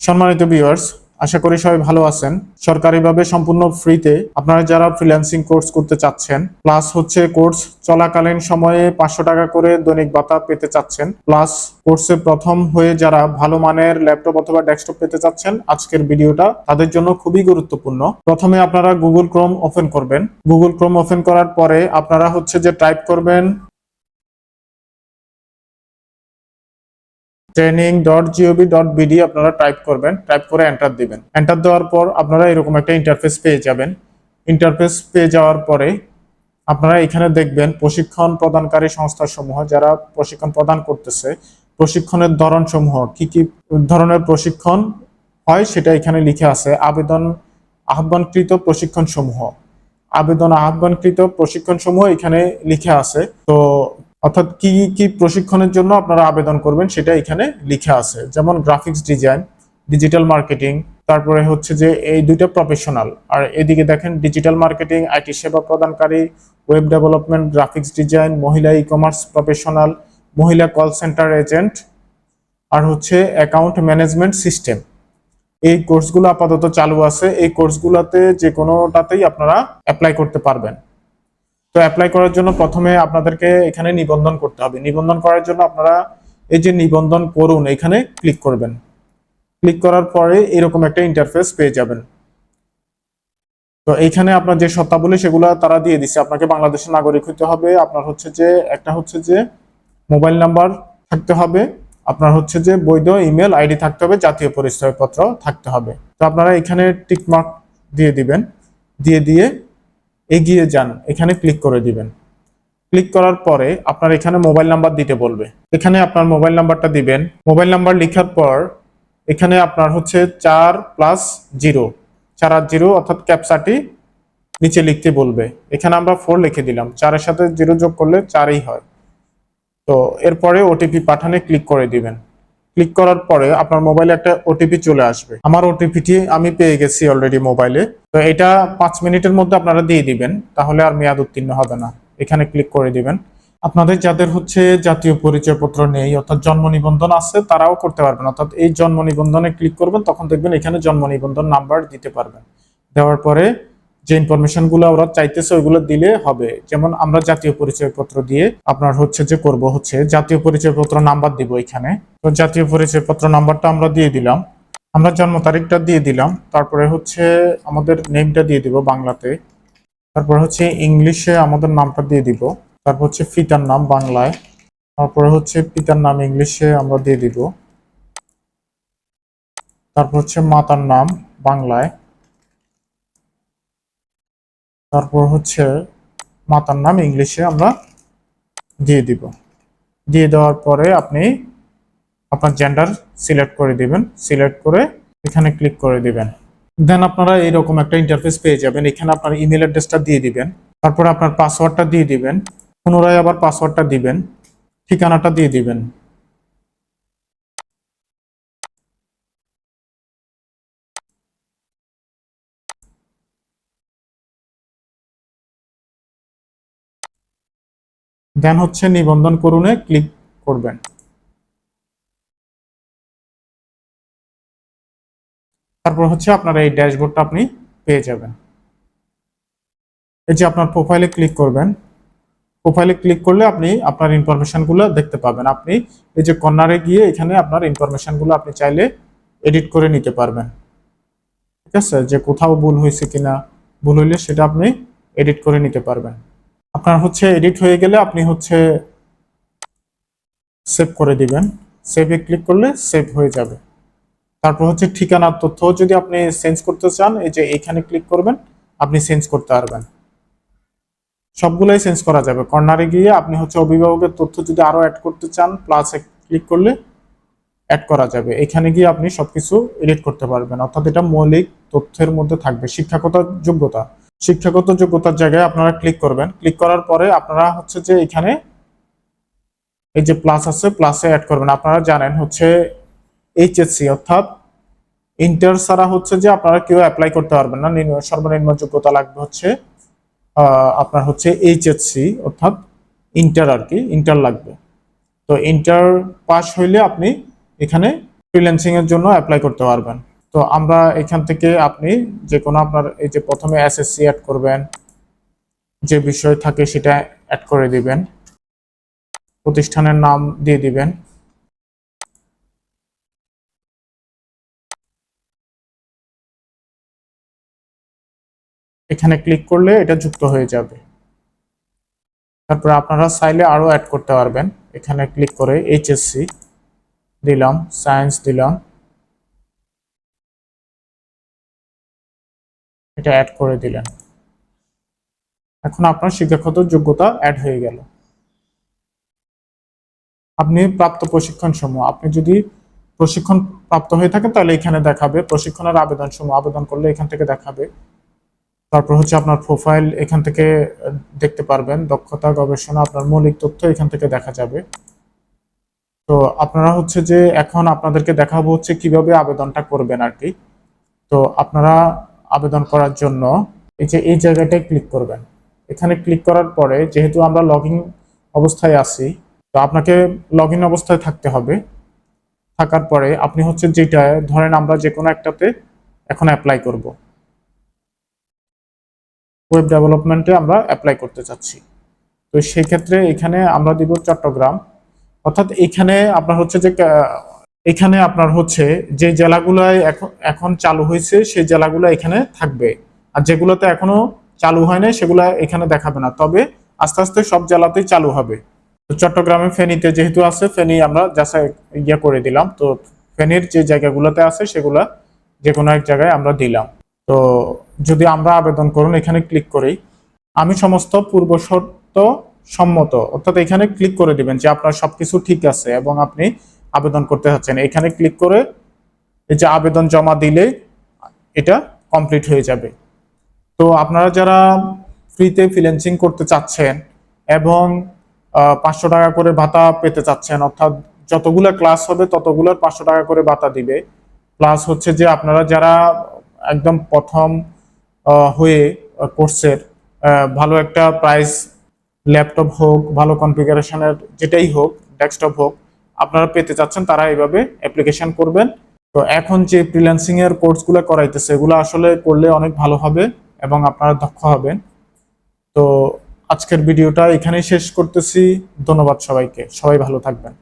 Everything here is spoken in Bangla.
সম্মানিত ভিউয়ার্স আশা করি সবাই ভালো আছেন। সরকারিভাবে সম্পূর্ণ ফ্রিতে আপনারা যারা ফ্রিল্যান্সিং কোর্স করতে চাচ্ছেন প্লাস হচ্ছে কোর্স চলাকালীন সময়ে পাঁচশো টাকা করে দৈনিক ভাতা পেতে চাচ্ছেন প্লাস কোর্সে প্রথম হয়ে যারা ভালো মানের ল্যাপটপ অথবা ডেস্কটপ পেতে চাচ্ছেন, আজকের ভিডিওটা তাদের জন্য খুবই গুরুত্বপূর্ণ। প্রথমে আপনারা গুগল ক্রোম ওপেন করবেন। গুগল ক্রোম ওপেন করার পরে আপনারা হচ্ছে যে টাইপ করবেন training dot GOV dot BD আপনারা টাইপ করবেন টাইপ করে এন্টার দিবেন। এন্টার দেওয়ার পর আপনারা এরকম একটা ইন্টারফেস পেয়ে যাবেন। ইন্টারফেস পেয়ে যাওয়ার পরে আপনারা এখানে দেখবেন প্রশিক্ষণ প্রদানকারী সংস্থাসমূহ, যারা প্রশিক্ষণ প্রদান করতেছে, প্রশিক্ষণের ধরন সমূহ কি কি ধরনের প্রশিক্ষণ হয় সেটা এখানে লিখে আছে। আবেদন আহ্বানকৃত প্রশিক্ষণ সমূহ আবেদন আহ্বানকৃত প্রশিক্ষণ সমূহ এখানে লিখে আছে। তো অর্থাৎ কি কি প্রশিক্ষণের জন্য আপনারা আবেদন করবেন সেটা এখানে লিখে আছে। যেমন গ্রাফিক্স ডিজাইন ডিজিটাল মার্কেটিং তারপরে হচ্ছে যে এই দুইটা প্রফেশনাল আর এদিকে দেখেন ডিজিটাল মার্কেটিং আইটি সেবা প্রদানকারী ওয়েব ডেভেলপমেন্ট গ্রাফিক্স ডিজাইন মহিলা ই কমার্স প্রফেশনাল মহিলা কল সেন্টার এজেন্ট আর হচ্ছে অ্যাকাউন্ট ম্যানেজমেন্ট সিস্টেম এই কোর্সগুলো আপাতত চালু আছে। এই কোর্সগুলোতে যে কোনোটাতেই আপনারা অ্যাপ্লাই করতে পারবেন। তো অ্যাপ্লাই করার জন্য প্রথমে আপনাদেরকে এখানে নিবন্ধন করতে হবে। নিবন্ধন করার জন্য আপনারা এই যে নিবন্ধন করুন, এখানে ক্লিক করবেন। ক্লিক করার পরে এরকম একটা ইন্টারফেস পেয়ে যাবেন। তো এইখানে আপনার যে শর্তাবলী, সেগুলো তারা দিয়ে দিচ্ছে আপনাকে বাংলাদেশের নাগরিক হতে হবে। আপনার হচ্ছে যে, একটা হচ্ছে যে মোবাইল নাম্বার থাকতে হবে। আপনার হচ্ছে যে বৈধ ইমেল আইডি থাকতে হবে, জাতীয় পরিচয়পত্র থাকতে হবে। তো আপনারা এখানে টিকমার্ক দিয়ে দিবেন। দিয়ে দিয়ে এগিয়ে যান, এখানে ক্লিক করে দিবেন। ক্লিক করার পরে আপনার এখানে মোবাইল নাম্বার দিতে বলবে। এখানে আপনার মোবাইল নাম্বারটা দিবেন। মোবাইল নাম্বার লেখার পর এখানে আপনার হচ্ছে চার প্লাস জিরো চার আর জিরো অর্থাৎ ক্যাপসাটি নিচে লিখতে বলবে। এখানে আমরা ফোর লিখে দিলাম। চারের সাথে জিরো যোগ করলে চারই হয়। তো এরপরে ওটিপি পাঠানে ক্লিক করে দিবেন। ক্লিক করার পরে আপনার মোবাইলে একটা ওটিপি চলে আসবে। আমার ওটিপিটি আমি পেয়ে গেছি অলরেডি মোবাইলে। তো এটা পাঁচ মিনিটের মধ্যে আপনারা দিয়ে দিবেন, তাহলে আর মেয়াদ উত্তীর্ণ হবে না। এখানে ক্লিক করে দিবেন। আপনাদের যাদের হচ্ছে জাতীয় পরিচয়পত্র নেই, অর্থাৎ জন্ম নিবন্ধন আছে, তারাও করতে পারবেন। অর্থাৎ এই জন্ম নিবন্ধনে ক্লিক করবেন, তখন দেখবেন এখানে জন্ম নিবন্ধন নাম্বার দিতে পারবেন। দেওয়ার পরে যে ইনফরমেশনগুলো ওরা চাইতেছে, ওইগুলো দিলে হবে। যেমন আমরা জাতীয় পরিচয়পত্র দিয়ে আপনার হচ্ছে যে করব হচ্ছে জাতীয় পরিচয়পত্র নাম্বার দিব এখানে। তো জাতীয় পরিচয়পত্র নাম্বারটা আমরা দিয়ে দিলাম। আমরা জন্ম তারিখটা দিয়ে দিলাম। তারপরে হচ্ছে আমাদের নেমটা দিয়ে দিব বাংলাতে। তারপর হচ্ছে ইংলিশে আমাদের নামটা দিয়ে দিব। তারপর হচ্ছে পিতার নাম বাংলায়। তারপরে হচ্ছে পিতার নাম ইংলিশে আমরা দিয়ে দিব। তারপর হচ্ছে মাতার নাম বাংলায়। তারপর হচ্ছে মাতার নাম ইংলিশে আমরা দিয়ে দিব। দিয়ে দেওয়ার পরে আপনি আপনার জেন্ডার সিলেক্ট করে দিবেন সিলেক্ট করে এখানে ক্লিক করে দিবেন। দেন আপনারা এইরকম একটা ইন্টারফেস পেয়ে যাবেন, এখানে আপনার ইমেল অ্যাড্রেসটা দিয়ে দিবেন, তারপরে আপনার পাসওয়ার্ডটা দিয়ে দিবেন, পুনরায় আবার পাসওয়ার্ডটা দিবেন, ঠিকানাটা দিয়ে দিবেন। দেন হচ্ছে নিবন্ধন করুনে ক্লিক করবেন। তারপর হচ্ছে আপনার এই ড্যাশবোর্ডটা আপনি পেয়ে যাবেন। এই যে আপনার প্রোফাইলে ক্লিক করবেন। প্রোফাইলে ক্লিক করলে আপনি আপনার ইনফরমেশনগুলো দেখতে পাবেন। আপনি এই যে কর্নারে গিয়ে এখানে আপনার ইনফরমেশনগুলো আপনি চাইলে এডিট করে নিতে পারবেন। ঠিক আছে? যে কোথাও ভুল হয়েছে কিনা, ভুল হইলে সেটা আপনি এডিট করে নিতে পারবেন। আপনার হচ্ছে এডিট হয়ে গেলে আপনি হচ্ছে সেভ করে দিবেন। সেভে ক্লিক করলে সেভ হয়ে যাবে। তারপর হচ্ছে ঠিকানার তথ্য যদি আপনি চেঞ্জ করতে চান, এই যে এখানে ক্লিক করবেন, আপনি চেঞ্জ করতে পারবেন। সবগুলোই চেঞ্জ করা যাবে। কর্নারে গিয়ে আপনি হচ্ছে অভিভাবকের তথ্য যদি আরও অ্যাড করতে চান প্লাসে ক্লিক করলে অ্যাড করা যাবে। এখানে গিয়ে আপনি সবকিছু এডিট করতে পারবেন। অর্থাৎ এটা মৌলিক তথ্যের মধ্যে থাকবে। শিক্ষাগত যোগ্যতা। শিক্ষাগত যোগ্যতার জায়গায় আপনারা ক্লিক করবেন। ক্লিক করার পরে আপনারা হচ্ছে যে এখানে এই যে প্লাস আছে প্লাসে অ্যাড করবেন। আপনারা জানেন হচ্ছে এইচএসসি অর্থাৎ ইন্টার ছাড়া হচ্ছে যে আপনারা কেউ অ্যাপ্লাই করতে পারবেন না। নিম্ন- সর্বনিম্ন যোগ্যতা লাগবে হচ্ছে আপনার হচ্ছে এইচএসসি অর্থাৎ ইন্টার আর কি ইন্টার লাগবে। তো ইন্টার পাস হইলে আপনি এখানে ফ্রিল্যান্সিং এর জন্য অ্যাপ্লাই করতে পারবেন। তো আমরা এখান থেকে আপনি যে কোনো আপনার এই যে প্রথমে এসএসসি অ্যাড করবেন, যে বিষয় থাকে সেটা অ্যাড করে দিবেন। প্রতিষ্ঠানের নাম দিয়ে দিবেন। এখানে ক্লিক করলে এটা যুক্ত হয়ে যাবে। তারপরে আপনারা চাইলে আরও অ্যাড করতে পারবেন। এখানে ক্লিক করে এইচএসসি দিলাম সায়েন্স দিলাম। এটা অ্যাড করে দিলেন। এখন আপনার শিক্ষাগত যোগ্যতা অ্যাড হয়ে গেল। আপনি প্রাপ্ত প্রশিক্ষণ সমূহ আপনি যদি প্রশিক্ষণ প্রাপ্ত হয়ে থাকেন তাহলে এখানে দেখাবে, প্রশিক্ষণের আবেদন সমূহ আবেদন করলে এখান থেকে দেখাবে। তারপর হচ্ছে আপনার প্রোফাইল এখান থেকে দেখতে পারবেন। দক্ষতা, গবেষণা, আপনার মৌলিক তথ্য এখান থেকে দেখা যাবে। তো আপনারা হচ্ছে যে এখন আপনাদেরকে দেখাবো হচ্ছে কীভাবে আবেদনটা করবেন আর কি। তো আপনারা আবেদন করার জন্য এই যে, এই জায়গাটায় ক্লিক করবেন। এখানে ক্লিক করার পরে যেহেতু আমরা লগ অবস্থায় আছি, তো আপনাকে লগ অবস্থায় থাকতে হবে। থাকার পরে আপনি হচ্ছে যেটা, ধরেন আমরা যে কোনো একটাতে এখন অ্যাপ্লাই করব। ওয়েব ডেভেলপমেন্টে আমরা অ্যাপ্লাই করতে চাচ্ছি। তো সেই ক্ষেত্রে এখানে আমরা দিব চট্টগ্রাম। অর্থাৎ এখানে আপনার হচ্ছে যে এখানে আপনার হচ্ছে যে জেলাগুলোয় এখন এখন চালু হয়েছে, সেই জেলাগুলো এখানে থাকবে। আর যেগুলোতে এখনও চালু হয় নাই, সেগুলো এখানে দেখাবে না। তবে আস্তে আস্তে সব জেলাতেই চালু হবে। তো চট্টগ্রামে ফেনীতে যেহেতু আছে, ফেনী আমরা যাচাই ইয়ে করে দিলাম। তো ফেনীর যে জায়গাগুলোতে আছে, সেগুলা যে কোনো এক জায়গায় আমরা দিলাম। তো যদি আমরা আবেদন করুন, এখানে ক্লিক করি, আমি সমস্ত পূর্ব শর্ত সম্মত, অর্থাৎ এখানে ক্লিক করে দিবেন যে আপনার সবকিছু ঠিক আছে এবং আপনি আবেদন করতে চাচ্ছেন এখানে ক্লিক করে এই যে আবেদন জমা দিলে এটা কমপ্লিট হয়ে যাবে। তো আপনারা যারা ফ্রিতে ফ্রিল্যান্সিং করতে চাচ্ছেন এবং পাঁচশো টাকা করে ভাতা পেতে চাচ্ছেন, অর্থাৎ যতগুলো ক্লাস হবে ততগুলোর পাঁচশো টাকা করে ভাতা দিবে। প্লাস হচ্ছে যে আপনারা যারা একদম প্রথম হয়ে কোর্সের ভালো একটা প্রাইস ল্যাপটপ হোক, ভালো কনফিগারেশনের যেটাই হোক ডেস্কটপ হোক, আপনারা পেতে চাচ্ছেন, তারা এইভাবে অ্যাপ্লিকেশন করবেন। তো এখন যে ফ্রিল্যান্সিং এর কোর্সগুলো করাইতেছে, এগুলো আসলে করলে অনেক ভালো হবে এবং আপনারা দক্ষ হবেন। তো আজকের ভিডিওটা এখানেই শেষ করতেছি। ধন্যবাদ সবাইকে। সবাই ভালো থাকবেন।